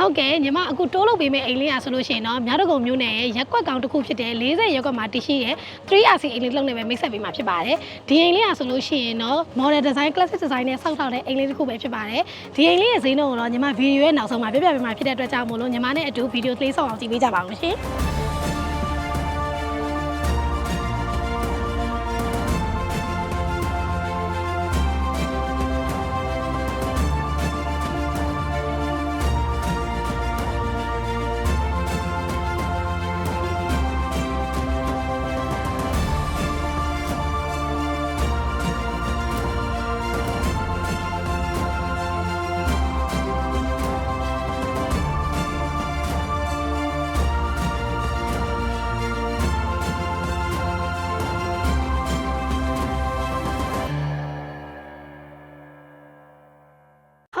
ဟုတ်ကဲ့ညီမအခုတိုးလုပ်ပေးမယ့်အိမ်လေးอ่ะဆိုလို့ရှိရင်တော့မြောက်တကုံမျိုးနယ်ရဲ့ရက်ကွက်ကောင်တစ်ခုဖြစ်တဲ့40ရက်ကွက်မှာတည်ရှိတဲ့ 3RC အိမ်လေးတစ်လုံးနဲ့ပဲမိတ်ဆက်ပေးမှာဖြစ်ပါတယ်ဒီအိမ်လေးอ่ะဆိုလို့ရှိရင်တော့ model design classic design နဲ့စောက်ထောက်တဲ့အိမ်လေးတစ်ခုပဲဖြစ်ပါတယ်ဒီအိမ်လေးရဲ့ဈေးနှုန်းကိုတော့ညီမဗီဒီယိုရဲ့နောက်ဆုံးမှာပြပြပေးမှာဖြစ်တဲ့အတွက်ကြောင့်မို့လို့ညီမနဲ့အတူဗီဒီယိုလေးဆောင်အောင်ကြည့်ပေးကြပါအောင်ရှင်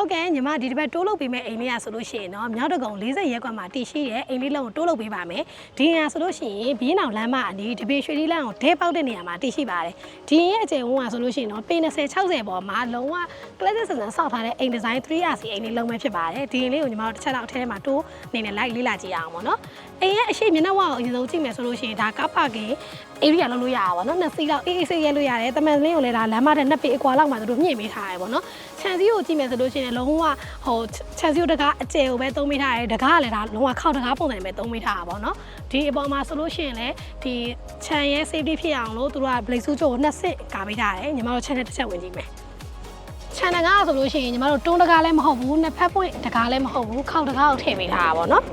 ဟုတ်ကဲ့ညီမဒီတစ်ပတ်တိုးလုပ်ပေးမယ့်အိမ်လေးอ่ะဆိုလို့ရှိရင်တော့မြောက်တကုံ40ရက်ကွက်မှာတည်ရှိတဲ့အိမ်လေးလုံးကိုတိုးလုပ်ပေးပါမယ်ဒီအိမ်อ่ะဆိုလို့ရှိရင်ဘီးနောင်လမ်းမအနီးတပေရွှေလီလမ်းကိုဒဲပေါက်တဲ့နေရာမှာတည်ရှိပါတယ်ဒီအိမ်ရဲ့အကျယ်ဝန်းอ่ะဆိုလို့ရှိရင်တော့ပေ20 60ပေါ်မှာလုံးဝ classic ဆန်ဆန်ဆောက်ထားတဲ့အိမ် design 3RC အိမ်လေးလုံးပဲဖြစ်ပါတယ်ဒီအိမ်လေးကိုညီမတို့တစ်ချက်တော့အထဲမှာတိုးနေနဲ့ like လေးလာကြည့်ရအောင်ပေါ့နော်အိမ်ရဲ့အရှိမျက်နှာဝါကိုအရင်ဆုံးကြည့်မယ်ဆိုလို့ရှိရင်ဒါကားပါကင် area လုံးလို့ရတာပေါ့နော်နှစ်စီးလောက်အေးအေးဆေးရဲလို့ရတယ်တမန်လင်းကိုလည်းဒါလမ်းမတဲ့နှစ်ပေအကွာလောက်မှာသူတို့မြင့်ပေးထားရပေါ့နော်ခြံစည်းကိုကြည့်မယ်ဆိုလို့ရှိရင်လုံးဝဟိုခြံစည်းကိုတကားအကျယ်ကိုပဲသုံးပေးထားရတယ်တကားကလည်းဒါလုံးဝခောက်တကားပုံစံနဲ့ပဲသုံးပေးထားတာပေါ့နော်ဒီအပေါ်မှာဆိုလို့ရှိရင်လည်းဒီခြံရဲ့ safety ဖြစ်အောင်လို့သူတို့က blade switch ကိုနှစ်ဆင့်ကာပေးထားတယ်ညီမတို့ channel တစ်ချက်ဝင်ကြည့်မယ်ခြံတကားဆိုလို့ရှိရင်ညီမတို့တွန်းတကားလည်းမဟုတ်ဘူးနှစ်ဖက်ပွင့်တကားလည်းမဟုတ်ဘူးခောက်တကားကိုထည့်ပေးထားတာပေါ့နော်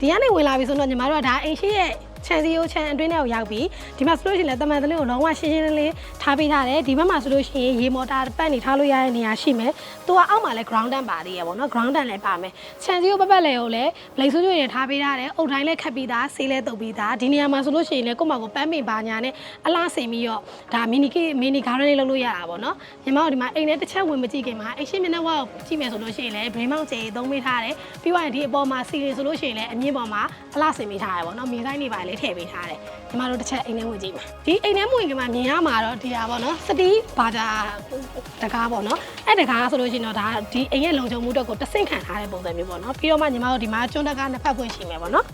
ဒီကနေဝင်လာပြီဆိုတော့ညီမတို့ကဒါအိမ်ရှိရဲ့ ခြံစည်းရိုးခြံအတွင်းထဲကိုရောက်ပြီးဒီမှာဆိုလို့ရှိရင်လည်းတမန်တလင်းကိုလုံးဝရှင်းရှင်းလင်းလင်းထားပေးထားတယ်ဒီဘက်မှာဆိုလို့ရှိရင်ရေမော်တာပတ်နေထားလို့ရတဲ့နေရာရှိမယ်သူကအောက်မှာလည်း ground တန်ပါသေးရပေါ့နော် ground တန်လည်းပါမယ်ခြံစည်းရိုးပတ်ပတ်လည်းကိုလည်း blade ဆိုးကျရင်ထားပေးထားတယ်အုတ်တိုင်းလည်းခတ်ပြီးသားဆေးလည်းတုပ်ပြီးသားဒီနေရာမှာဆိုလို့ရှိရင်လည်းကိုယ့်မှာကိုပန်းပင်ပါညာနဲ့အလားဆင်ပြီးတော့ဒါမီနီကီမီနီဂါရန်လေးလုပ်လို့ရတာပေါ့နော်ညီမတို့ဒီမှာအိမ်ထဲတစ်ချက်ဝင်မကြည့်ခင်မှာအိမ်ရှိမျက်နှာဝါကိုကြည့်မယ်ဆိုလို့ရှိရင်လည်း brain mount ကျေသုံးပေးထားတယ်ပြီးသွားရင်ဒီအပေါ်မှာစီလင်ဆိုလို့ရှိရင်လည်းအမြင့်ပေါ်မှာအလားဆင်ပေးထားတယ်ပေါ့နော်မင်းဆိုင်တွေပါလည်းထည့်ပေးထားတယ်ညီမတို့တစ်ချက်အိမ်ထဲဝင်ကြည့်မယ်ဒီအိမ်ထဲဝင်ခင်မှာမြင်ရမှာတော့ဒီဟာပေါ့နော်စတီးဘာသာတကားပေါ့နော်အဲ့တကားဆိုလို့ရှိရင်တော့ဒါဒီအိမ်ရဲ့လုံခြုံမှုအတွက်ကိုတဆင့်ခံထားတဲ့ပုံစံမျိုးပေါ့နော်ပြီးတော့မှညီမတို့ဒီမှာကျွန်းတကားနှစ်ဖက်ဖွင့်ရှိမယ်ပေါ့နော်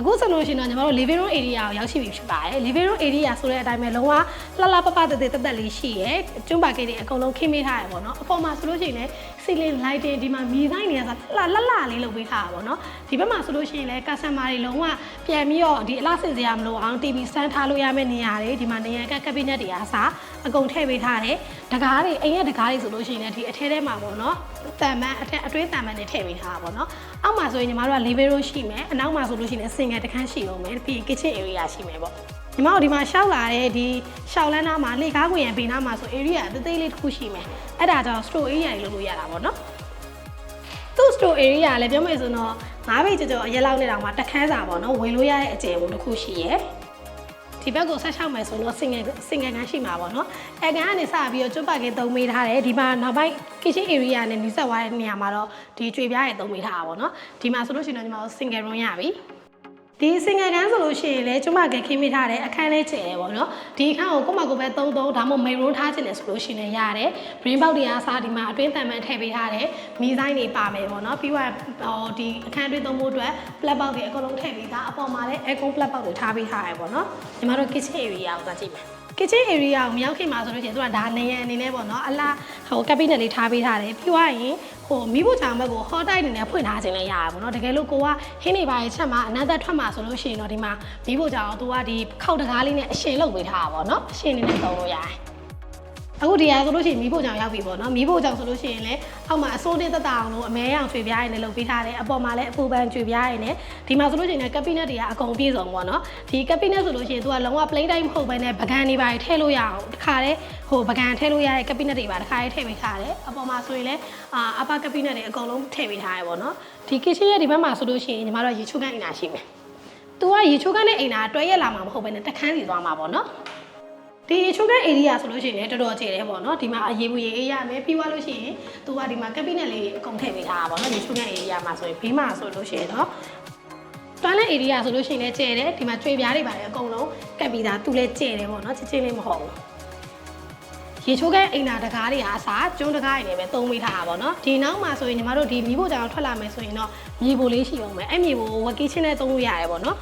အခုဆိုလို့ရှိရင်တော့ညီမတို့ living room area ကိုရောက်ရှိပြီဖြစ်ပါတယ် living room area ဆိုတဲ့အတိုင်းပဲလုံးဝလှလှပပတသက်တက်တက်လေးရှိရဲကျွန်းပါကိတ်တွေအကုန်လုံးခင်းပေးထားရပေါ့နော်အပေါ်မှာဆိုလို့ရှိရင်လည်း ceiling lighting ဒီမှာမြေဆိုင်တွေကလှလှလှလေးလုပ်ပေးထားတာပေါ့နော်ဒီဘက်မှာဆိုလို့ရှိရင်လည်း customer တွေလုံးဝပြန်ပြီးတော့ဒီအလားစင်စရာမလိုအောင် TV စမ်းထားလို့ရမယ့်နေရာတွေဒီမှာနေရာက cabinet တွေအားစားအကုန်ထည့်ပေးထားတယ်တကားတွေအိမ်ရဲ့တကားတွေဆိုလို့ရှိရင်လည်းဒီအထဲထဲမှာပေါ့နော်တန်မန်အထက်အတွင်းတန်မန်တွေထည့်ပေးထားတာပေါ့နော်အောက်မှာဆိုရင်ညီမတို့က living room ရှိမယ်အနောက်မှာဆိုလို့ရှိရင် single တစ်ခန်းရှိအောင်မယ်ပြီးရင် kitchen area ရှိမယ်ပေါ့ညီမတို့ဒီမှာရှောက်လာတဲ့ဒီရှောက်လန်းသားမှာလေကားခွင်ရပေးနားမှာဆို area အသေးသေးလေးတစ်ခုရှိမယ်အဲ့ဒါကြောင့် store area တွေလုပ်လို့ရတာပေါ့နော်သူ့ store area လည်းပြောမယ်ဆိုတော့ငါးဘိတ်ကြော်ကြော်အရက်လောက်နေတောင်မှတစ်ခန်းစာပေါ့နော်ဝင်လို့ရတဲ့အကျယ်ပုံတစ်ခုရှိရယ် ဒီဘက်ကိုဆက်ချောက်မယ်ဆိုတော့ single single ကန်းရှိမှာပေါ့နော်အဲကန်ကနေစပြီးတော့ကျွတ်ပါကင်းသုံးပေးထားတယ်ဒီမှာနောက်ပိုင်း kitchen area နဲ့နီးစပ်သွားတဲ့နေရာမှာတော့ဒီကြွေပြားတွေသုံးပေးထားတာပေါ့နော်ဒီမှာဆိုလို့ရှိရင်တော့ညီမတို့ single room ရပြီ ဒီ single ကန်းဆိုလို့ရှိရင်လည်းကျွတ်မကခင်းမိထားတဲ့အခန်းလေးကျယ်တယ်ပေါ့နော်ဒီအခန်းကိုကိုယ့်မကိုယ်ပဲသုံးသုံးဒါမှမဟုတ် main room ထားချင်တယ်ဆိုလို့ရှိရင်လည်းရတယ် brain box တွေအားစားဒီမှာအတွင်းတန်မှန်ထည့်ပေးထားတယ်မီးဆိုင်တွေပါမယ်ပေါ့နော်ပြီးတော့ဟိုဒီအခန်းအတွင်းသုံးဖို့အတွက် plug box တွေအကုန်လုံးထည့်ပေးသားအပေါ်မှာလည်း aircon plug box တွေထားပေးထားရပေါ့နော်ညီမတို့ kitchen area ကိုသွားကြည့်မယ် kitchen area ကိုမရောက်ခင်မှာဆိုလို့ရှိရင်သူကဒါနေရန်အနေနဲ့ပေါ့နော်အလားဟို cabinet လေးထားပေးထားတယ်ပြီးသွားရင်ဟိုမိဖို့ချောင်ဘက်ကို hot tie အနေနဲ့ဖွင့်ထားခြင်းလည်းရတာပေါ့နော်တကယ်လို့ကိုကဟင်းနေပါရဲ့ချက်မှာအနန္တထွက်မှာဆိုလို့ရှိရင်တော့ဒီမှာမိဖို့ချောင်သူကဒီခောက်တကားလေးနဲ့အရှင်လုပ်ပေးထားတာပေါ့နော်အရှင်အနေနဲ့သုံးလို့ရတယ် အခုဒီဟာဆိုလို့ရှိရင်မီးဖို့ကြောင်ရောက်ပြီပေါ့နော်မီးဖို့ကြောင်ဆိုလို့ရှိရင်လည်းအောက်မှာအစိုးတင်းတက်တာအောင်လို့အမဲရောင်ကျွေပြားရည်နဲ့လုပ်ပေးထားတယ်အပေါ်မှာလည်းအပူပန်ကျွေပြားရည်နဲ့ဒီမှာဆိုလို့ရှိရင်လည်းကပ်ပီနက်တွေကအကုန်ပြည့်စုံပေါ့နော်ဒီကပ်ပီနက်ဆိုလို့ရှိရင်သူကလုံးဝ plain တိုင်းမဟုတ်ဘဲနဲ့ပကံတွေပါထည့်လို့ရအောင်တခါတည်းဟိုပကံထည့်လို့ရတဲ့ကပ်ပီနက်တွေပါတခါတည်းထည့်ပေးထားတယ်အပေါ်မှာဆိုရင်လည်းအာအပကပ်ပီနက်တွေအကုန်လုံးထည့်ပေးထားရပေါ့နော်ဒီ kitchen ရဲ့ဒီဘက်မှာဆိုလို့ရှိရင်ညီမတို့ရေချိုးခန်းအိမ်သာရှိမယ်သူကရေချိုးခန်းနဲ့အိမ်သာတွဲရက်လာမှာမဟုတ်ဘဲနဲ့တခန်းစီသွားမှာပေါ့နော် ဒီချိုးကန် area ဆိုလို့ရှိရင်လည်းတော်တော်ကျယ်တယ်ပေါ့နော်ဒီမှာအရေးဘူးရေးအေးရမယ်ပြီးသွားလို့ရှိရင်သူကဒီမှာ cabinet လေးအကုန်ထည့်ပေးထားတာပေါ့နော်ဒီချိုးကန် area မှာဆိုရင်ဘေးမှာဆိုလို့ရှိရင်တော့ toilet area ဆိုလို့ရှိရင်လည်းကျယ်တယ်ဒီမှာကျွေပြားတွေပါတယ်အကုန်လုံးကပ်ပြီးသားသူလည်းကျယ်တယ်ပေါ့နော်ချစ်ချင်းလေးမဟုတ်ဘူးရေချိုးကဲအိမ်နာတကားတွေဟာအစားကျွန်းတကားတွေလည်းပဲသုံးမိထားတာပေါ့နော်ဒီနောက်မှာဆိုရင်ညီမတို့ဒီမီးဖို့ကြောင်ထွက်လာမယ်ဆိုရင်တော့မြေပိုလေးရှိအောင်မယ်အဲ့မြေပိုဝက်ကီချင်းနဲ့သုံးလို့ရတယ်ပေါ့နော်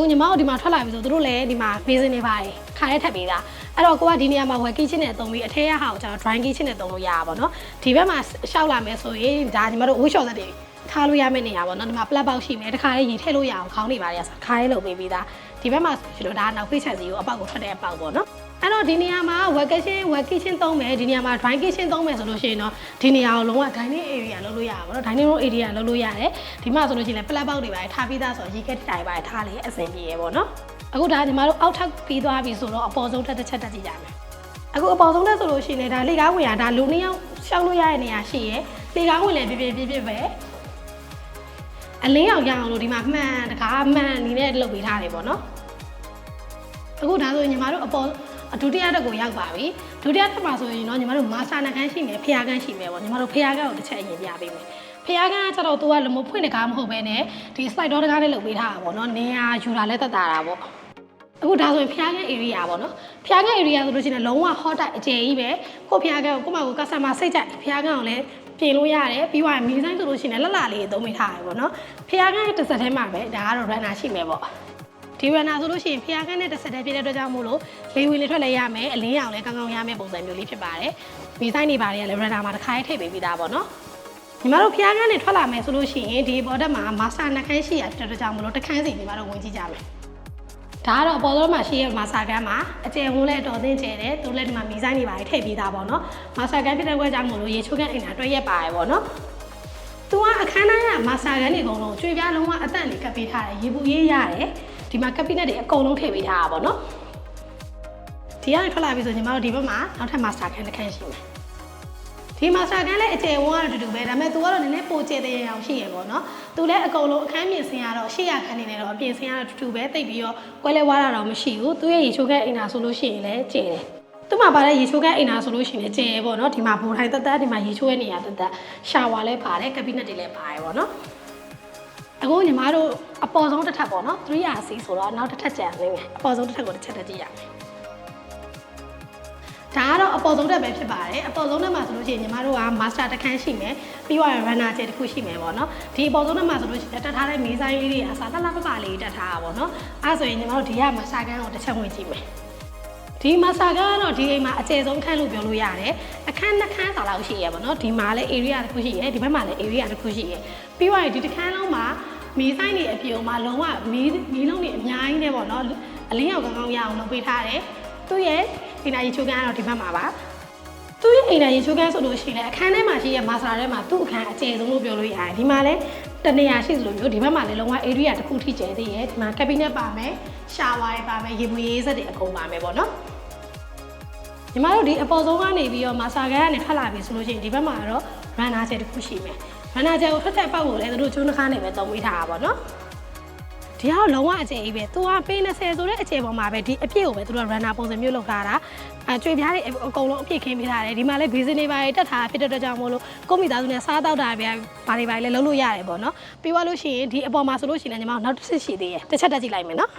အခုညီမတို့ဒီမှာထွက်လာပြီဆိုတို့လည်းဒီမှာဘေးစင်နေပါတယ်ခါရဲထပ်ပေးတာအဲ့တော့ကိုကဒီနေရာမှာဝက်ကီချင်းနဲ့သုံးပြီးအထက်ရဟာကိုကျွန်တော် drying kitchen နဲ့သုံးလို့ရတာပေါ့နော်ဒီဘက်မှာရှောက်လာမယ်ဆိုရင်ဒါညီမတို့ဝှရှော့သက်တွေထားလို့ရမယ့်နေရာပေါ့နော်ဒီမှာ plug box ရှိမယ်တခါလေးရေထည့်လို့ရအောင်ခေါင်းနေပါရဆိုခါရဲလုပ်ပေးပြီးသား ဒီဘက်မှာဆိုလို့ဒါကနောက်ဖိတ်ချက်စီကိုအပေါက်ကိုထွက်တဲ့အပေါက်ပေါ့နော်အဲ့တော့ဒီနေရာမှာ work kitchen work kitchen သုံးမယ်ဒီနေရာမှာ dry kitchen သုံးမယ်ဆိုလို့ရှိရင်တော့ဒီနေရာကိုလုံးဝ dining area လုပ်လို့ရပါဘောနော် dining room area လုပ်လို့ရတယ်ဒီမှာဆိုလို့ရှိရင်လည်း plug box တွေပါထားပြီးသားဆိုတော့ရေကက်တိုင်ပါထားလေအဆင်ပြေရပေါ့နော်အခုဒါညီမတို့အောက်ထပ်ပြီးသွားပြီဆိုတော့အပေါ်ဆုံးတက်တစ်ချက်တက်ကြည့်ကြမယ်အခုအပေါ်ဆုံးတက်ဆိုလို့ရှိရင်လည်းဒါလေကားဝင်ရဒါလူနှစ်ယောက်ရှောက်လို့ရတဲ့နေရာရှိရယ်လေကားဝင်လည်းပြပြပြပြပဲ အလင်းအောင်ရအောင်လို့ဒီမှာမှန်တကားမှန်နေနဲ့လုပ်ပေးထားတယ်ပေါ့နော်အခုဒါဆိုရင်ညီမတို့အပေါ်အဒုတိယတက်ကိုရောက်ပါပြီဒုတိယတက်မှာဆိုရင်တော့ညီမတို့မာစာနှကန်းရှိမယ်ဖျားကန်းရှိမယ်ပေါ့ညီမတို့ဖျားကန်းကိုတစ်ချက်အရင်ပြပေးမယ်ဖျားကန်းကကျတော့သူကလမဖွင့်တကားမဟုတ်ဘဲနဲ့ဒီ slide door တကားနဲ့လုပ်ပေးထားတာပေါ့နော်နေရာယူတာလဲတက်တာတာပေါ့အခုဒါဆိုရင်ဖျားကန်း area ပေါ့နော်ဖျားကန်း area ဆိုလို့ရှိရင်လုံးဝ hot တိုက်အကျယ်ကြီးပဲကိုဖျားကန်းကိုကိုမကို customer စိတ်ကြိုက်ဖျားကန်းကိုလည်း ပြင်လို့ရတယ်ပြီးသွားရင်မီဆိုင်ဆိုလို့ရှိရင်လည်းလှလှလေးသုံးမိထားရပေါ့နော်ဖျားကန်းရဲ့တစ်ဆက်ထဲမှာပဲဒါကတော့ runner ရှိမယ်ပေါ့ဒီရနာဆိုလို့ရှိရင်ဖျားခန်းနဲ့တစ်ဆက်တည်းပြည့်တဲ့အတွက်ကြောင့်မို့လို့လေဝင်လေထွက်လဲရမယ်အလင်းရောင်လည်းကောင်းကောင်းရမယ်ပုံစံမျိုးလေးဖြစ်ပါတယ်မိဆိုင်နေပါတယ်လည်းရနာမှာတစ်ခါရေးထည့်ပေးပြီးသားပေါ့နော်ညီမတို့ဖျားခန်းနဲ့ထွက်လာမယ်ဆိုလို့ရှိရင်ဒီဘော်ဒက်မှာမာစတာနှခမ်းရှိရဖြစ်တဲ့အတွက်ကြောင့်မို့လို့တစ်ခန်းစီညီမတို့ဝင်ကြည့်ကြမယ် ဒါကတော့အပေါ်ဆုံးမှာရှိရဲ့မာစာကန်းမှာအကျယ်ဝန်းလည်းအတော်သင့်ကျယ်တယ်သူလည်းဒီမှာမီဆိုင်နေပါတယ်ထည့်ပေးသားပေါ့နော်မာစာကန်းဖြစ်တဲ့အတွက်ကြောင့်မို့လို့ရေချိုးကန်းအိမ်သာတွဲရက်ပါတယ်ပေါ့နော်သူကအခန်းတိုင်းကမာစာကန်တွေအကုန်လုံးကျွေပြားလုံးဝအတန့်လေးကပ်ပေးထားတယ်ရေပူရေးရတယ်ဒီမှာကပ်ပိနက်တွေအကုန်လုံးထည့်ပေးထားတာပေါ့နော်ဒီကနေထွက်လာပြီဆိုညီမတို့ဒီဘက်မှာနောက်ထပ်မာစတာကန်တစ်ခန်းရှိမယ် ဒီမာစတာကန်လည်းအကျယ်ဝန်းကတော့တူတူပဲဒါပေမဲ့သူကတော့နည်းနည်းပိုကျယ်တဲ့အောင်ရှိရပေါ့နော်သူလည်းအကုန်လုံးအခန်းပြင်ဆင်ရတော့ရှေ့ရခန်းနေနေတော့အပြင်ဆင်ရတော့တူတူပဲတိတ်ပြီးတော့ကွဲလဲဝါတာတော့မရှိဘူးသူရဲ့ရေချိုးခက်အိမ်သာဆိုလို့ရှိရင်လည်းကျယ်တယ်သူ့မှာပါတဲ့ရေချိုးကဲအိမ်သာဆိုလို့ရှိရင်လည်းကျယ်ပေါ့နော်ဒီမှာဘိုးထိုင်တက်တက်ဒီမှာရေချိုးရဲ့နေရာတက်တက်ရှာဝါလည်းပါတယ်ကက်ဘိနက်တွေလည်းပါတယ်ပေါ့နော်အခုညီမတို့အပေါ်ဆုံးတစ်ထပ်ပေါ့နော် 3RC ဆိုတော့နောက်တစ်ထပ်ကျန်နေမယ်အပေါ်ဆုံးတစ်ထပ်ကိုတစ်ချက်တက်ကြည့်ရမယ် ဒါကတော့အပေါ်ဆုံးတက်ပဲဖြစ်ပါတယ်အပေါ်ဆုံးတက်မှာဆိုလို့ရှိရင်ညီမတို့က master တစ်ခန်းရှိမယ်ပြီးတော့ runner ကျတစ်ခုရှိမယ်ပေါ့နော်ဒီအပေါ်ဆုံးတက်မှာဆိုလို့ရှိရင်တက်ထားတဲ့မေးဆိုင်လေးတွေအစားတက်လာပပလေးတက်ထားတာပေါ့နော်အဲဆိုရင်ညီမတို့ဒီက master ကန်းကိုတစ်ချက်ဝင်ကြည့်မယ်ဒီမာစာကတော့ဒီအိမ်မှာအကျယ်ဆုံးခန်းလို့ပြောလို့ရတယ်အခန်းနှစ်ခန်းစာလောက်ရှိရပါတော့ဒီမှာလည်း area တစ်ခုရှိရဒီဘက်မှာလည်း area တစ်ခုရှိရပြီးတော့ဒီတစ်ခန်းလုံးမှာမီးဆိုင်တွေအပြုံမှာလုံးဝမီးမီးလုံးတွေအများကြီးနဲ့ပေါ့နော်အလင်းရောင်ကောင်းကောင်းရအောင်လုပ်ပေးထားတယ်သူ့ရဲ့ ဒီနာရီချိုးကန်းကတော့ဒီဘက်မှာပါသူ့ရဲ့အိမ်နာရီချိုးကန်းဆိုလို့ရှိရင်အခန်းထဲမှာရှိရမာစာထဲမှာသူ့အခန်းအကျယ်ဆုံးလို့ပြောလို့ရတယ်ဒီမှာလည်းတနေရာရှိသလိုမျိုးဒီဘက်မှာလည်းလုံးဝ area တစ်ခုထိကျယ်သေးရဲ့ဒီမှာ cabinet ပါမယ်ရှာဝါတွေပါမယ်ရေမွေးရေးစက်တွေအကုန်ပါမယ်ပေါ့နော်ညီမတို့ဒီအပေါ်ဆုံးကနေပြီးတော့မာစာကန်ကနေထွက်လာပြီဆိုလို့ရှိရင်ဒီဘက်မှာတော့ runner ချက်တစ်ခုရှိမယ် runner ချက်ကိုထွက်တဲ့ပေါက်ကိုလည်းသူတို့ကျွန်းတစ်ခါနဲ့ပဲတုံးပေးထားတာပေါ့နော် ဒီကတော့လုံးဝအကျယ်ကြီးပဲသူကပေး20ဆိုတဲ့အကျယ်ပေါ်မှာပဲဒီအပြည့်ကိုပဲသူတို့ runner ပုံစံမျိုးလုပ်ထားတာအဲကြွေပြားတွေအကုန်လုံးအပြည့်ခင်းပေးထားတယ်ဒီမှာလည်း basic တွေပါတက်ထားဖြစ်တဲ့အတွက်ကြောင့်မို့လို့ကိုမိသားစုနဲ့စားတော့တာပဲဘာတွေပါလဲလုပ်လို့ရတယ်ပေါ့နော်ပြီးသွားလို့ရှိရင်ဒီအပေါ်မှာဆိုလို့ရှိရင်ညီမတို့နောက်တစ်ချက်ရှိသေးတယ်တစ်ချက်တက်ကြည့်လိုက်မယ်နော်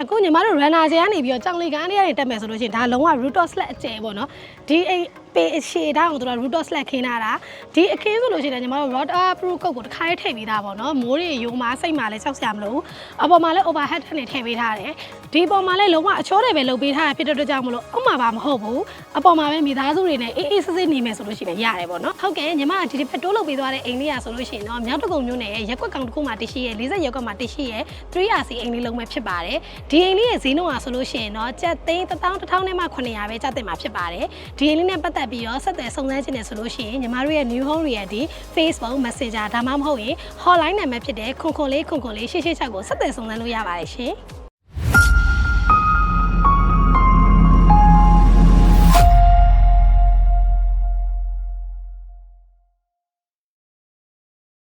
အခုညီမတို့ runner ကျန်ကနေပြီးတော့ကြောင်လီကန်းလေးကနေတက်မယ်ဆိုလို့ရှိရင်ဒါလုံးဝ root of slack အကျယ်ပေါ့နော်ဒီအိမ် ပေအရှည်တောင်းကိုတို့ root of slack ခင်းထားတာဒီအခင်းဆိုလို့ရှိရင်ညီမတို့ rod proof ကုတ်ကိုတစ်ခါလေးထည့်ပေးသားပေါ့နော်မိုးတွေယုံမှာစိတ်မှာလည်းစောက်စရာမလိုဘူးအပေါ်မှာလည်း overhead နဲ့ထည့်ပေးထားတယ်ဒီပေါ်မှာလည်းလုံးဝအချောတယ်ပဲလုပ်ပေးထားတာဖြစ်တဲ့အတွက်ကြောင့်မလို့အမှပါမဟုတ်ဘူးအပေါ်မှာပဲမိသားစုတွေနဲ့အေးအေးဆေးဆေးနေမယ်ဆိုလို့ရှိရင်ရတယ်ပေါ့နော်ဟုတ်ကဲ့ညီမကဒီတစ်ဖက်တိုးလုပ်ပေးသွားတဲ့အိမ်လေးရဆိုလို့ရှိရင်တော့မြောက်တကုံမျိုးနဲ့ရက်ကွက်ကောင်တစ်ခုမှတရှိရဲ့40ရက်ကွက်မှတရှိရဲ့ 3RC အိမ်လေးလုံးပဲဖြစ်ပါတယ်ဒီအိမ်လေးရဲ့ဈေးနှုန်းကဆိုလို့ရှိရင်တော့ကျပ်သိန်း1000 1000နဲ့မှ900ပဲကျပ်တင်မှာဖြစ်ပါတယ်ဒီအိမ်လေးနဲ့ပတ်သက်ပြီးတော့ဆက်သွယ်စုံစမ်းခြင်းနဲ့ဆိုလို့ရှိရင်ညီမတို့ရဲ့ New Home Realty Facebook Messenger ဒါမှမဟုတ်ရင် hotline နံပါတ်ဖြစ်တဲ့ခွန်ခွန်လေးခွန်ခွန်လေး666ကိုဆက်သွယ်စုံစမ်းလို့ရပါတယ်ရှင်